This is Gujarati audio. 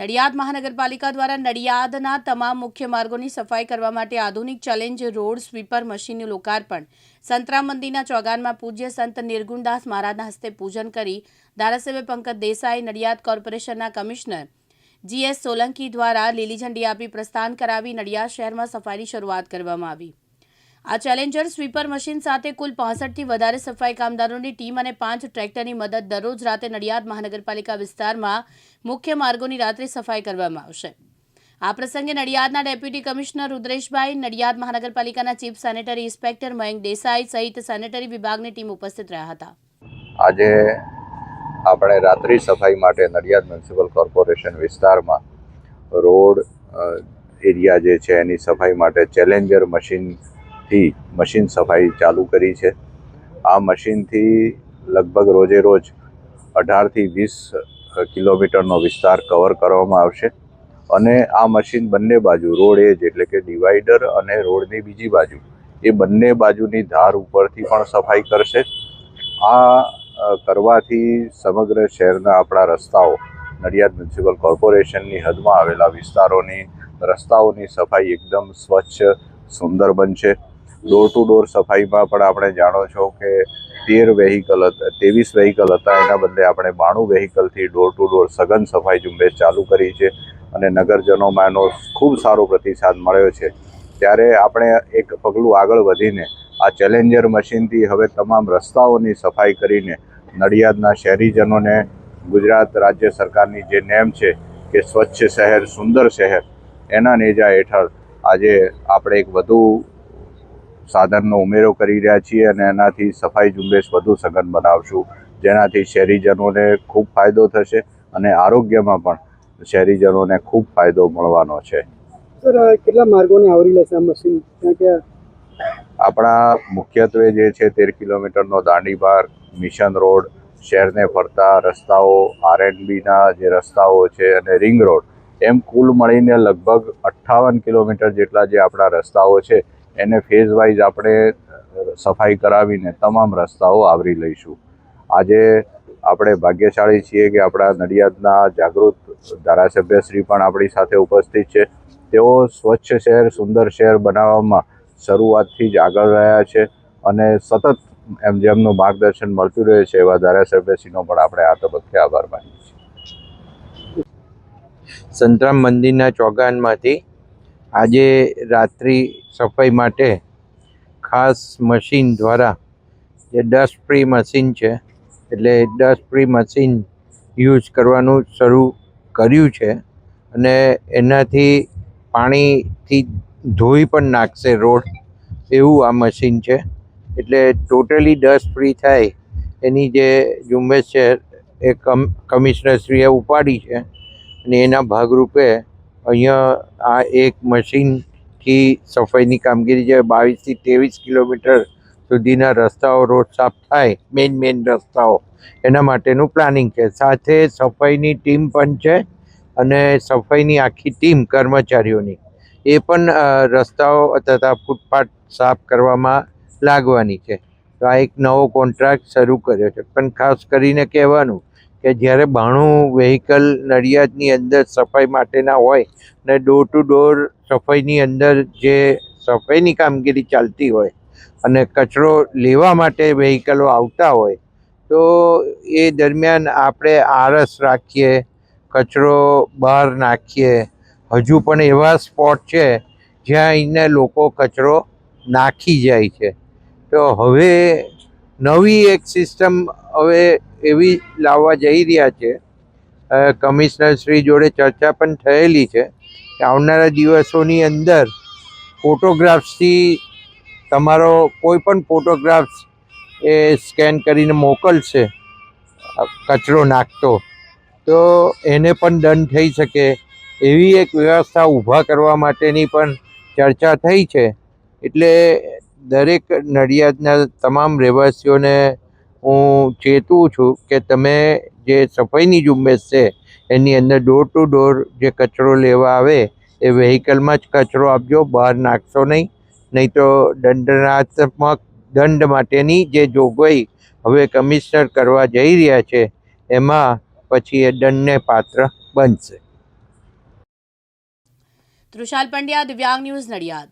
નડિયાદ મહાનગરપાલિકા દ્વારા નડિયાદના તમામ મુખ્ય માર્ગોની સફાઈ કરવા માટે આધુનિક ચેલેન્જ રોડ સ્વીપર મશીનનું લોકાર્પણ. સંતરામ મંદિરના ચોગાનમાં પૂજ્ય સંત નિર્ગુણદાસ મહારાજના હસ્તે પૂજન કરી ધારાસભ્ય પંકજ દેસાઈ, નડિયાદ કોર્પોરેશનના કમિશનર જીએસ સોલંકી દ્વારા લીલી ઝંડી આપી પ્રસ્થાન કરાવી નડિયાદ શહેરમાં સફાઈની શરૂઆત કરવામાં આવી. આ ચેલેન્જર સ્વીપર મશીન સાથે કુલ પાસઠથી વધારે સફાઈ કામદારોની ટીમ અને પાંચ ટ્રેક્ટરની મદદ દરરોજ રાતે નડિયાદ મહાનગરપાલિકા વિસ્તારમાં મુખ્ય માર્ગોની રાત્રે સફાઈ કરવામાં આવશે. આ પ્રસંગે નડિયાદના ડેપ્યુટી કમિશનર રુદ્રેશભાઈ, નડિયાદ મહાનગરપાલિકાના chief sanitary inspector Mayank Desai સહિત સેનેટરી વિભાગની ટીમ ઉપસ્થિત રહ્યા હતા. આજે આપણે રાત્રિ સફાઈ માટે નડિયાદ મ્યુનિસિપલ કોર્પોરેશન વિસ્તારમાં રોડ એરિયા જે છે એની સફાઈ માટે ચેલેન્જર મશીનથી મશીન સફાઈ ચાલુ કરી છે. આ મશીનથી લગભગ રોજે રોજ અઢારથી વીસ કિલોમીટરનો વિસ્તાર કવર કરવામાં આવશે. અને આ મશીન બંને બાજુ, રોડ એજ એટલે કે ડિવાઈડર અને રોડની બીજી બાજુ, એ બંને બાજુની ધાર ઉપરથી પણ સફાઈ કરશે. આ કરવાથી સમગ્ર શહેરના આપણા રસ્તાઓ, નડિયાદ મ્યુનિસિપલ કોર્પોરેશનની હદમાં આવેલા વિસ્તારોની, રસ્તાઓની સફાઈ એકદમ સ્વચ્છ, સુંદર બનશે. ડોર ટુ ડોર સફાઈમાં પણ આપણે જાણો છો કે તેર વેહિકલ ત્રેવીસ વેહિકલ હતા. એના બદલે આપણે બાણું વેહિકલથી ડોર ટુ ડોર સઘન સફાઈ ઝુંબેશ ચાલુ કરી છે અને નગરજનોમાં એનો ખૂબ સારો પ્રતિસાદ મળ્યો છે. ત્યારે આપણે એક પગલું આગળ વધીને આ ચેલેન્જર મશીનથી હવે તમામ રસ્તાઓની સફાઈ કરીને નડિયાદના શહેરીજનોને ગુજરાત રાજ્ય સરકારની જે નેમ છે કે સ્વચ્છ શહેર, સુંદર શહેર, એના નેજા હેઠળ આજે આપણે એક વધુ સાધનનો ઉમેરો કરી રહ્યા છીએ અને એનાથી સફાઈ ઝુંબેશ વધુ સઘન બનાવશું. જેનાથી શહેરીજનોને ખૂબ ફાયદો થશે અને આરોગ્યમાં પણ શહેરીજનોને ખૂબ ફાયદો મળવાનો છે. સર કેટલા માર્ગોને આવરી લેશે આ મશીન? આપણા મુખ્યત્વે જે છે તેર કિલોમીટરનો દાંડી માર્ગ મિશન રોડ શહેરને ફરતા રસ્તાઓ આરએનબીના જે રસ્તાઓ છે અને રિંગ રોડ એમ કુલ મળીને લગભગ અઠ્ઠાવન કિલોમીટર જેટલા જે આપણા રસ્તાઓ છે એને ફેઝ વાઇઝ આપણે સફાઈ કરાવીને તમામ રસ્તાઓ આવરી લઈશું. આજે આપણે ભાગ્યશાળી છીએ કે આપણા નડિયાદના જાગૃત ધારાસભ્યશ્રી પણ આપણી સાથે ઉપસ્થિત છે. તેઓ સ્વચ્છ શહેર, સુંદર શહેર બનાવવામાં શરૂઆતથી જ આગળ રહ્યા છે અને સતત એમ જેમનું માર્ગદર્શન મળતું રહે છે એવા ધારાસભ્યશ્રીનો પણ આપણે આ તબક્કે આભાર માનીએ છીએ. સંતરામ મંદિરના ચોગાનમાંથી આજે રાત્રિ સફાઈ માટે ખાસ મશીન દ્વારા, જે ડસ્ટ ફ્રી મશીન છે, એટલે ડસ્ટ ફ્રી મશીન યુઝ કરવાનું શરૂ કર્યું છે અને એનાથી પાણીથી ધોઈ પણ નાખશે રોડ, એવું આ મશીન છે. એટલે ટોટલી ડસ્ટ ફ્રી થાય, એની જે ઝુંબેશ છે, એ કમ, કમિશનરશ્રીએ ઉપાડી છે અને એના ભાગરૂપે અહીંયા આ એક મશીનથી સફાઈની કામગીરી જે બાવીસથી ત્રેવીસ કિલોમીટર સુધીના રસ્તાઓ રોડ સાફ થાય મેઇન મેઇન રસ્તાઓ, એના માટેનું પ્લાનિંગ છે. સાથે સફાઈની ટીમ પણ છે અને સફાઈની આખી ટીમ કર્મચારીઓની. એ પણ રસ્તાઓ તથા ફૂટપાથ સાફ કરવામાં લાગવાની છે. તો આ એક નવો કોન્ટ્રાક્ટ શરૂ કર્યો છે. પણ ખાસ કરીને કહેવાનું કે જ્યારે બાણું વેહિકલ નડિયાદની અંદર સફાઈ માટેના હોય ને ડોર ટુ ડોર સફાઈની અંદર જે સફાઈની કામગીરી ચાલતી હોય અને કચરો લેવા માટે વેહિકલો આવતા હોય, તો એ દરમિયાન આપણે આરસ રાખીએ, કચરો બહાર નાખીએ. હજુ પણ એવા સ્પોટ છે જ્યાં અહીંને લોકો કચરો નાખી જાય છે. તો હવે નવી એક સિસ્ટમ હવે એવી લાવવા જઈ રહ્યા છે. કમિશનર શ્રી જોડે ચર્ચા પણ થયેલી છે કે આવનારા દિવસોની અંદર ફોટોગ્રાફ્સથી તમારો કોઈ પણ ફોટોગ્રાફ્સ એ સ્કેન કરીને મોકલશે કચરો નાખતો. તો એને પણ દંડ થઈ શકે એવી એક વ્યવસ્થા ઊભા કરવા માટેની પણ ચર્ચા થઈ છે. એટલે દરેક નડિયાદના તમામ રહેવાસીઓને હું ચેતવું છું કે તમે જે સફાઈની ઝુંબેશ છે, એની અંદર ડોર ટુ ડોર જે કચરો લેવા આવે, એ વેહિકલમાં જ કચરો આપજો, બહાર નાખશો નહીં. નહીં તો દંડનાત્મક દંડ માટેની જે જોગવાઈ હવે કમિશનર કરવા જઈ રહ્યા છે, એમાં પછી એ દંડને પાત્ર બનશે. તૃષાલ પંડ્યા, દિવ્યાંગ ન્યૂઝ નડિયાદ.